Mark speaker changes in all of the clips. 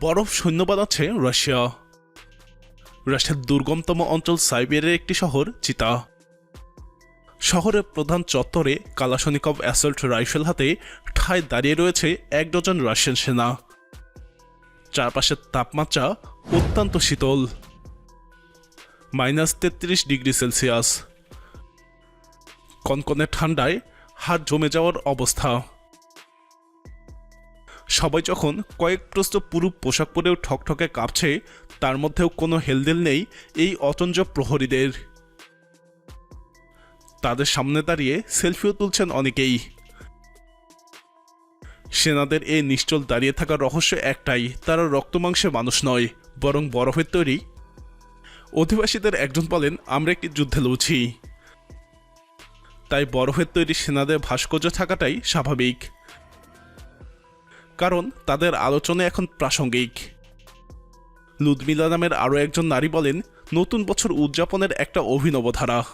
Speaker 1: বরফ সৈন্য বানাচ্ছে রাশিয়া। রাশিয়ার দুর্গমতম অঞ্চল সাইবেরিয়ার একটি শহর, চিতা। শহরের প্রধান চত্বরে কালাশনিকভ অ্যাসল্ট রাইফেল হাতে ঠায় দাঁড়িয়ে রয়েছে এক ডজন রাশিয়ান সেনা। চারপাশের তাপমাত্রা অত্যন্ত শীতল। মাইনাস তেত্রিশ ডিগ্রি সেলসিয়াস। কনকনে ঠান্ডায় হাত জমে যাওয়ার অবস্থা। সবাই যখন কয়েক প্রস্ত পুরু পোশাক পরেও ঠকঠকে কাঁপছে, তার মধ্যেও কোনো হেলদেল নেই এই অতঞ্জ প্রহরীদের। তাদের সামনে দাঁড়িয়ে সেলফিও তুলছেন অনেকেই। সেনাদের এই নিশ্চল দাঁড়িয়ে থাকার রহস্য একটাই, তারা রক্তমাংসের মানুষ নয়, বরং বরফের তৈরি। অধিবাসীদের একজন বলেন, আমরা একটি যুদ্ধে লড়ছি। তাই বরফের তৈরি সেনাদের ভাস্কর্য থাকাটাই স্বাভাবিক। কারণ তাদের আলোচনা এখন প্রাসঙ্গিক। লুদমিলা নামের আরও একজন নারী বলেন, নতুন বছর উদযাপনের একটা অভিনব ধারা।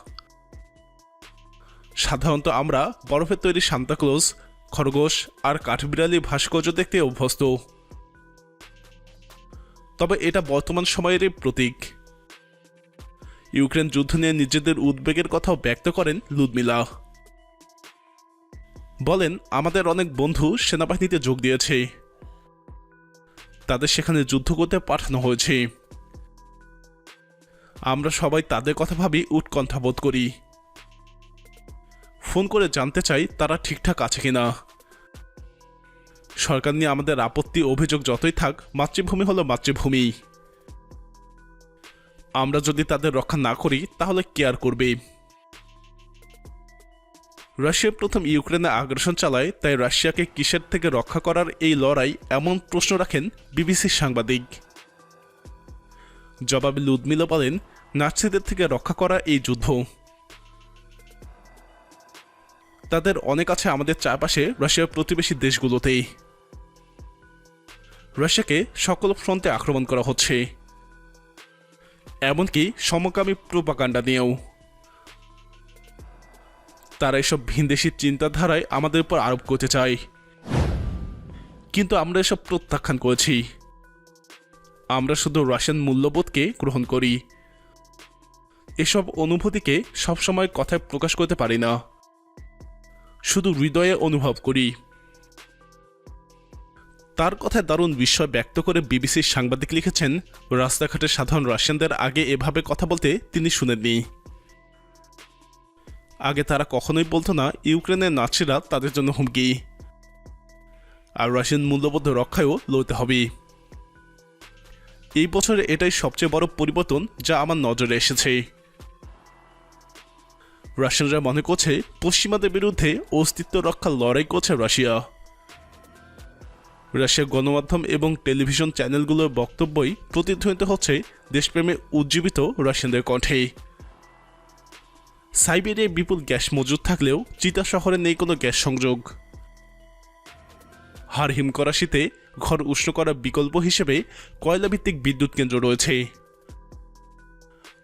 Speaker 1: সাধারণত আমরা বরফের তৈরি সান্তাক্লোজ খরগোশ আর কাঠবিড়ালি ভাস্কর্য দেখতে অভ্যস্ত। তবে এটা বর্তমান সময়েরই প্রতীক। ইউক্রেন যুদ্ধ নিয়ে নিজেদের উদ্বেগের কথাও ব্যক্ত করেন লুদমিলা বলেন, আমাদের অনেক বন্ধু সেনাবাহিনীতে যোগ দিয়েছে। তাদের সেখানে যুদ্ধ করতে পাঠানো হয়েছে। আমরা সবাই তাদের কথা ভাবি, উৎকণ্ঠা বোধ করি। ফোন করে জানতে চাই, তারা ঠিকঠাক আছে কিনা। সরকার নিয়ে আমাদের আপত্তি, অভিযোগ যতই থাক, মাতৃভূমি হলো মাতৃভূমি। আমরা যদি তাদের রক্ষা না করি, তাহলে কেয়ার করবে? রাশিয়া প্রথম ইউক্রেনে আগ্রাসন চালায়, তাই রাশিয়াকে কিসের থেকে রক্ষা করার এই লড়াই এমন প্রশ্ন রাখেন বিবিসির সাংবাদিক। জবাবে লুদমিলা বলেন, নাৎসিদের থেকে রক্ষা করা এই যুদ্ধ। তাদের অনেক আছে আমাদের চারপাশে রাশিয়ার প্রতিবেশী দেশগুলোতেই। রাশিয়াকে সকল ফ্রন্টে আক্রমণ করা হচ্ছে। এমনকি সমকামী প্রোপাকাণ্ডা নিয়েও। তারা এসব ভিনদেশি চিন্তাধারায় আমাদের উপর আরোপ করতে চায়। কিন্তু আমরা এসব প্রত্যাখ্যান করেছি। আমরা শুধু রাশিয়ান মূল্যবোধকে গ্রহণ করি। এসব অনুভূতিকে সবসময় কথায় প্রকাশ করতে পারি না। শুধু হৃদয়ে অনুভব করি। তার কথায় দারুণ বিস্ময় ব্যক্ত করে বিবিসির সাংবাদিক লিখেছেন, রাস্তাঘাটে সাধারণ রাশিয়ানদের আগে এভাবে কথা বলতে তিনি শুনেননি। আগে তারা কখনোই বলতো না, ইউক্রেনের নাচিরা তাদের জন্য হুমকি। আর রাশিয়ান মূল্যবোধ রক্ষায়ও লড়তে হবে। এই বছরে এটাই সবচেয়ে বড় পরিবর্তন যা আমার নজরে এসেছে। রাশিয়ানরা মনে করছে, পশ্চিমাদের বিরুদ্ধে অস্তিত্ব রক্ষার লড়াই করছে রাশিয়া। রাশিয়ার গণমাধ্যম এবং টেলিভিশন চ্যানেলগুলোর বক্তব্যই প্রতিধ্বনিত হচ্ছে দেশপ্রেমে উজ্জীবিত রাশিয়ানদের কণ্ঠে। সাইবেরিয়ায় বিপুল গ্যাস মজুদ থাকলেও চিতা শহরে নেই কোনো গ্যাস সংযোগ। হার হিম শীতে ঘর উষ্ণ করার বিকল্প হিসেবে কয়লাভিত্তিক বিদ্যুৎ কেন্দ্র রয়েছে।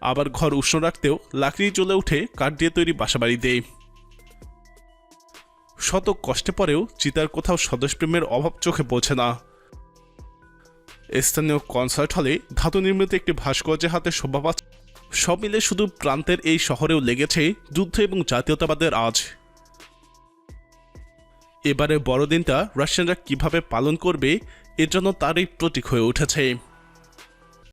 Speaker 1: আবার ঘর উষ্ণ রাখতেও লাকড়ি জ্বলে উঠে কাঠ দিয়ে তৈরি বাসাবাড়িতে। শত কষ্টে পরেও চিতার কোথাও স্বদেশপ্রেমের অভাব চোখে পড়ছে না। স্থানীয় কনসার্ট হলে ধাতু নির্মিত একটি ভাস্কর্যের হাতে শোভা পাচ্ছে। সব মিলে শুধু প্রান্তের এই শহরেও লেগেছে যুদ্ধ এবং জাতীয়তাবাদের আজ। এবারে বড়দিনটা রাশিয়ানরা কীভাবে পালন করবে, এর জন্য তারই প্রতীক হয়ে উঠেছে।